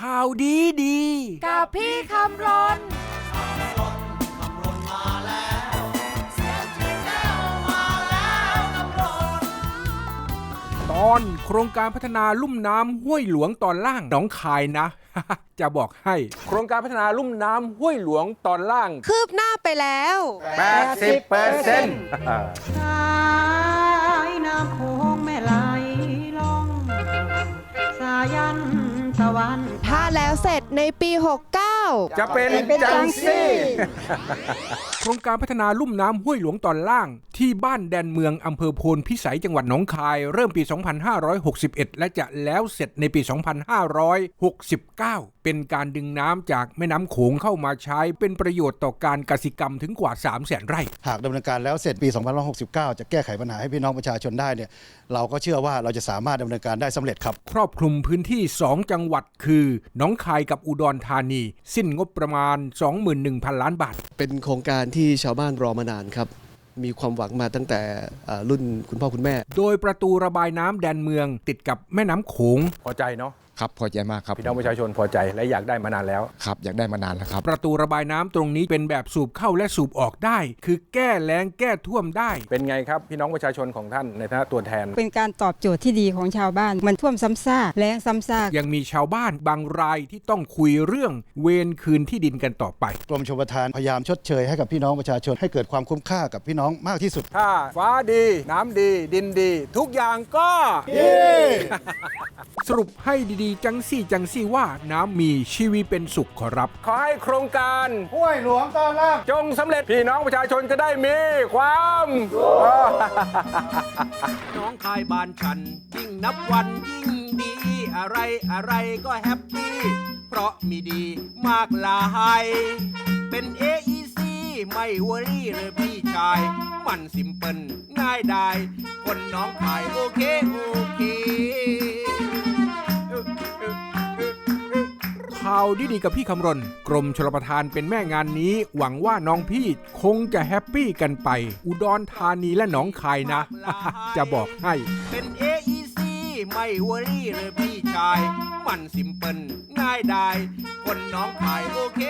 ข่าวดีดี กับพี่คำรนตอนโครงการพัฒนาลุ่มน้ำห้วยหลวงตอนล่างหนองคายนะ จะบอกให้ โครงการพัฒนาลุ่มน้ำห้วยหลวงตอนล่าง คืบหน้าไปแล้ว 80 นตะวันถ้าแล้วเสร็จในปี 69 จะเป็นจังซี่โครงการพัฒนาลุ่มน้ำห้วยหลวงตอนล่าง ที่บ้านแดนเมืองอำเภอโพนพิสัยจังหวัดหนองคาย เริ่มปี 2561 และจะแล้วเสร็จในปี 2569 เป็นการดึงน้ำจากแม่น้ำโขงเข้ามาใช้เป็นประโยชน์ต่อการกสิกรรมถึงกว่า 3 0 0 0 0 0ไร่ หากดำเนินการแล้วเสร็จปี 2569 จะแก้ไขปัญหาให้พี่น้องประชาชนได้เนี่ยเราก็เชื่อว่าเราจะสามารถดำเนินการได้สำเร็จครับ ครอบคลุมพื้นที่ 2 จังหวัดคือหนองคายกับอุดรธานีสิ้นงบประมาณ 21,000 ล้านบาท เป็นโครงการที่ชาวบ้านรอมานานครับ มีความหวังมาตั้งแต่อ่ารุ่นคุณพ่อคุณแม่ โดยประตูระบายน้ำแดนเมืองติดกับแม่น้ำโขงพอใจเนาะ ครับพอใจมากครับพี่น้องประชาชนพอใจและอยากได้มานานแล้ว ครับอยากได้มานานแล้วครับ ประตูระบายน้ำตรงนี้เป็นแบบสูบเข้าและสูบออกได้ คือแก้แล้งแก้ท่วมได้ เป็นไงครับพี่น้องประชาชนของท่านในฐานะตัวแทน เป็นการตอบโจทย์ที่ดีของชาวบ้าน มันท่วมซ้ำซากแล้งซ้ำซากยังมีชาวบ้านบางรายที่ต้องคุยเรื่องเวรคืนที่ดินกันต่อไป กรมชลประทานพยายามชดเชยให้กับพี่น้องประชาชนให้เกิดความคุ้มค่ากับพี่น้องมากที่สุด ถ้าฟ้าดี น้ำดี ดินดี ทุกอย่างก็ดี สรุปให้ดีๆ จังซี่จังซี่ว่าน้ำมีชีวิตเป็นสุขขอรับ ขอให้โครงการห้วยหลวงตอนล่างจงสำเร็จพี่น้องประชาชนจะได้มีความน้องคายบ้านฉัน ยิ่งนับวันยิ่งดี อะไรอะไรก็แฮปปี้ เพราะมีดีมากหลายเป็น AEC ไม่วอรี่เลยพี่ชาย มันสิมเปิลง่ายได้ คนน้องขายโอเคโอ ข่าวดีๆกับพี่คำรณ กรมชลประทานเป็นแม่งานนี้ หวังว่าน้องพี่คงจะแฮปปี้กันไป อุดรธานีและหนองคายนะ จะบอกให้ เป็น AEC ไม่วอรี่เลยพี่ชาย มันสิมเปิลง่ายได้คนน้องคายโอเค